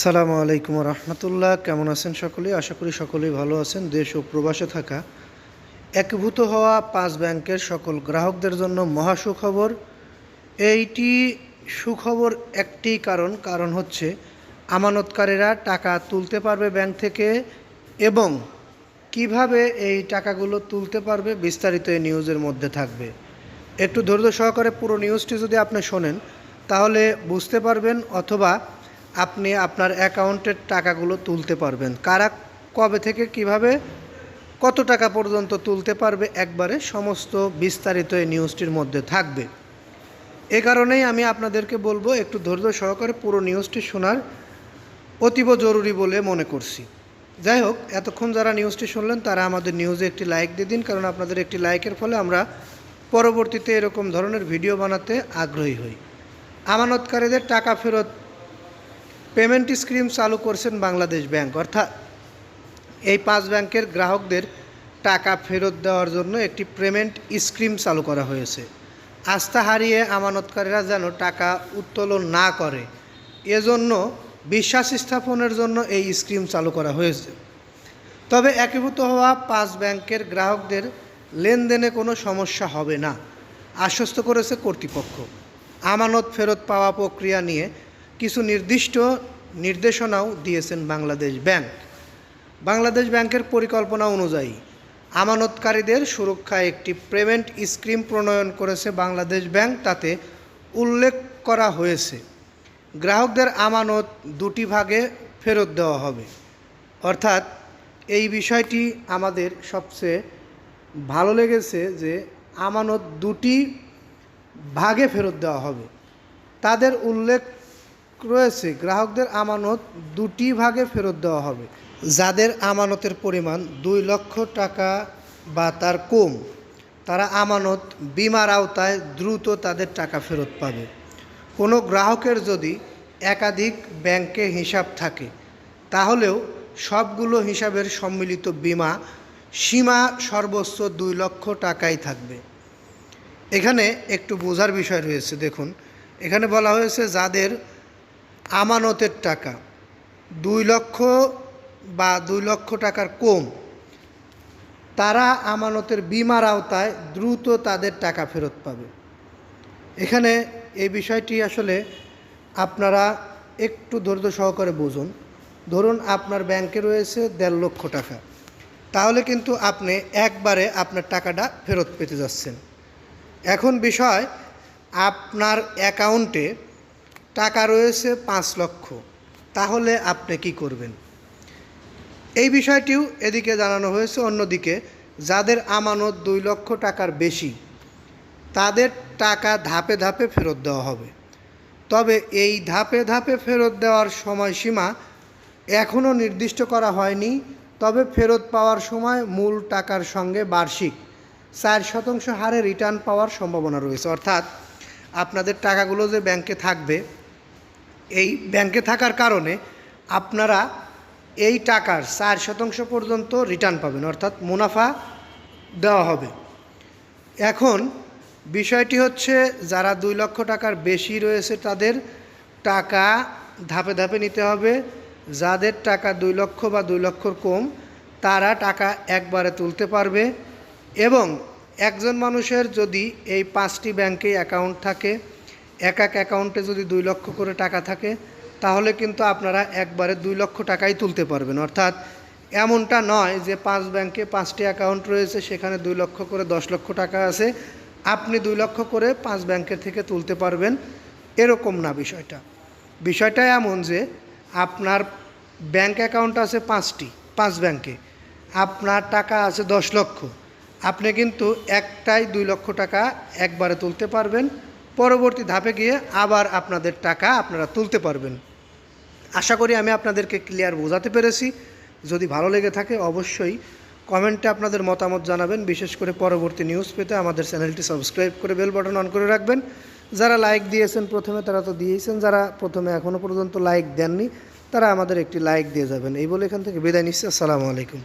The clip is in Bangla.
সালামু আলাইকুম রহমতুল্লাহ। কেমন আছেন সকলে? আশা করি সকলেই ভালো আছেন। দেশ ও প্রবাসে থাকা একীভূত হওয়া পাঁচ ব্যাংকের সকল গ্রাহকদের জন্য মহা সুখবর। এইটি সুখবর একটি কারণ। কারণ হচ্ছে আমানতকারীরা টাকা তুলতে পারবে ব্যাংক থেকে এবং কীভাবে এই টাকাগুলো তুলতে পারবে বিস্তারিত এই নিউজের মধ্যে থাকবে। একটু ধৈর্য সহকারে পুরো নিউজটি যদি আপনি শোনেন, তাহলে বুঝতে পারবেন অথবা আপনি আপনার অ্যাকাউন্টের টাকাগুলো তুলতে পারবেন। কারা কবে থেকে কীভাবে কত টাকা পর্যন্ত তুলতে পারবে একবারে সমস্ত বিস্তারিত এই নিউজটির মধ্যে থাকবে। এ কারণেই আমি আপনাদেরকে বলব, একটু ধৈর্য সহকারে পুরো নিউজটি শোনার অতীব জরুরি বলে মনে করছি। যাই হোক, এতক্ষণ যারা নিউজটি শুনলেন, তারা আমাদের নিউজে একটি লাইক দিয়ে দিন, কারণ আপনাদের একটি লাইকের ফলে আমরা পরবর্তীতে এরকম ধরনের ভিডিও বানাতে আগ্রহী হই। আমানতকারীদের টাকা ফেরত পেমেন্ট স্কিম চালু করছেন বাংলাদেশ ব্যাংক। অর্থাৎ এই পাঁচ ব্যাংকের গ্রাহকদের টাকা ফেরত দেওয়ার জন্য একটি পেমেন্ট স্কিম চালু করা হয়েছে। আস্থা হারিয়ে আমানতকারীরা যেন টাকা উত্তোলন না করে, এজন্য বিশ্বাস স্থাপনের জন্য এই স্কিম চালু করা হয়েছে। তবে একীভূত হওয়া পাঁচ ব্যাংকের গ্রাহকদের লেনদেনে কোনো সমস্যা হবে না, আশ্বস্ত করেছে কর্তৃপক্ষ। আমানত ফেরত পাওয়া প্রক্রিয়া নিয়ে কিছু নির্দিষ্ট নির্দেশনাও দিয়েছেন বাংলাদেশ ব্যাংক। বাংলাদেশ ব্যাংকের পরিকল্পনা অনুযায়ী আমানতকারীদের সুরক্ষায় একটি পেমেন্ট স্কিম প্রণয়ন করেছে বাংলাদেশ ব্যাংক, তাতে উল্লেখ করা হয়েছে, গ্রাহকদের আমানত দুটি ভাগে ফেরত দেওয়া হবে। অর্থাৎ এই বিষয়টি আমাদের সবচেয়ে ভালো লেগেছে যে আমানত দুটি ভাগে ফেরত দেওয়া হবে। তাদের উল্লেখ রয়েছে, গ্রাহকদের আমানত দুটি ভাগে ফেরত দেওয়া হবে। যাদের আমানতের পরিমাণ দুই লক্ষ টাকা বা তার কম, তারা আমানত বিমার আওতায় দ্রুত তাদের টাকা ফেরত পাবে। কোনো গ্রাহকের যদি একাধিক ব্যাংকে হিসাব থাকে, তাহলেও সবগুলো হিসাবের সম্মিলিত বিমা সীমা সর্বোচ্চ দুই লক্ষ টাকাই থাকবে। এখানে একটু বোঝার বিষয় রয়েছে, দেখুন। এখানে বলা হয়েছে, যাদের আমানতের টাকা। দুই লক্ষ বা দুই লক্ষ টাকার কম। তারা আমানতের বিমার আওতায় দ্রুত তাদের টাকা ফেরত পাবে। এখানে এই বিষয়টি আসলে আপনারা একটু ধৈর্য সহকারে বুঝুন। ধরুন আপনার ব্যাংকে রয়েছে দেড় লক্ষ টাকা। তাহলে কিন্তু আপনি একবারে আপনার টাকাটা ফেরত পেতে যাচ্ছেন। এখন বিষয়, আপনার অ্যাকাউন্টে টাকা রয়েছে পাঁচ লক্ষ। তাহলে আপনি কি করবেন? এই বিষয়টিও এদিকে জানানো হয়েছে। অন্যদিকে, যাদের আমানত দুই লক্ষ টাকার বেশি, তাদের টাকা ধাপে ধাপে ফেরত দেওয়া হবে। তবে এই ধাপে ধাপে ফেরত দেওয়ার সময়সীমা এখনও নির্দিষ্ট করা হয়নি। তবে ফেরত পাওয়ার সময় মূল টাকার সঙ্গে বার্ষিক চার শতাংশ হারে রিটার্ন পাওয়ার সম্ভাবনা রয়েছে। অর্থাৎ আপনাদের টাকাগুলো যে ব্যাংকে থাকবে এই ব্যাংকে থাকার কারণে আপনারা এই টাকার চার শতাংশ পর্যন্ত রিটার্ন পাবেন, অর্থাৎ মুনাফা দেওয়া হবে। এখন বিষয়টি হচ্ছে, যারা দুই লক্ষ টাকার বেশি রয়েছে তাদের টাকা ধাপে ধাপে নিতে হবে। যাদের টাকা দুই লক্ষ বা দুই লক্ষর কম, তারা টাকা একবারে তুলতে পারবে এবং একজন মানুষের যদি এই পাঁচটি ব্যাংকে অ্যাকাউন্ট থাকে এক এক অ্যাকাউন্টে যদি দুই লক্ষ করে টাকা থাকে, তাহলে কিন্তু আপনারা একবারে দুই লক্ষ টাকাই তুলতে পারবেন। অর্থাৎ এমনটা নয় যে পাঁচ ব্যাংকে পাঁচটি অ্যাকাউন্ট রয়েছে, সেখানে দুই লক্ষ করে দশ লক্ষ টাকা আছে। আপনি দুই লক্ষ করে পাঁচ ব্যাংকের থেকে তুলতে পারবেন। এরকম না বিষয়টা। বিষয়টা এমন যে আপনার ব্যাংক অ্যাকাউন্ট আছে পাঁচটি, পাঁচ ব্যাংকে আপনার টাকা আছে দশ লক্ষ। আপনি কিন্তু একটাই দুই লক্ষ টাকা একবারে তুলতে পারবেন। পরবর্তী ধাপে গিয়ে আবার আপনাদের টাকা আপনারা তুলতে পারবেন। আশা করি আমি আপনাদেরকে ক্লিয়ার বোঝাতে পেরেছি। যদি ভালো লেগে থাকে অবশ্যই কমেন্টে আপনাদের মতামত জানাবেন। বিশেষ করে পরবর্তী নিউজ পেতে আমাদের চ্যানেলটি সাবস্ক্রাইব করে বেল বাটন অন করে রাখবেন। যারা লাইক দিয়েছেন প্রথমে তারা তো দিয়েছেন যারা প্রথমে এখনও পর্যন্ত লাইক দেননি, তারা আমাদের একটি লাইক দিয়ে যাবেন। এই বলে এখান থেকে বিদায় নিচ্ছি। আসসালামু আলাইকুম।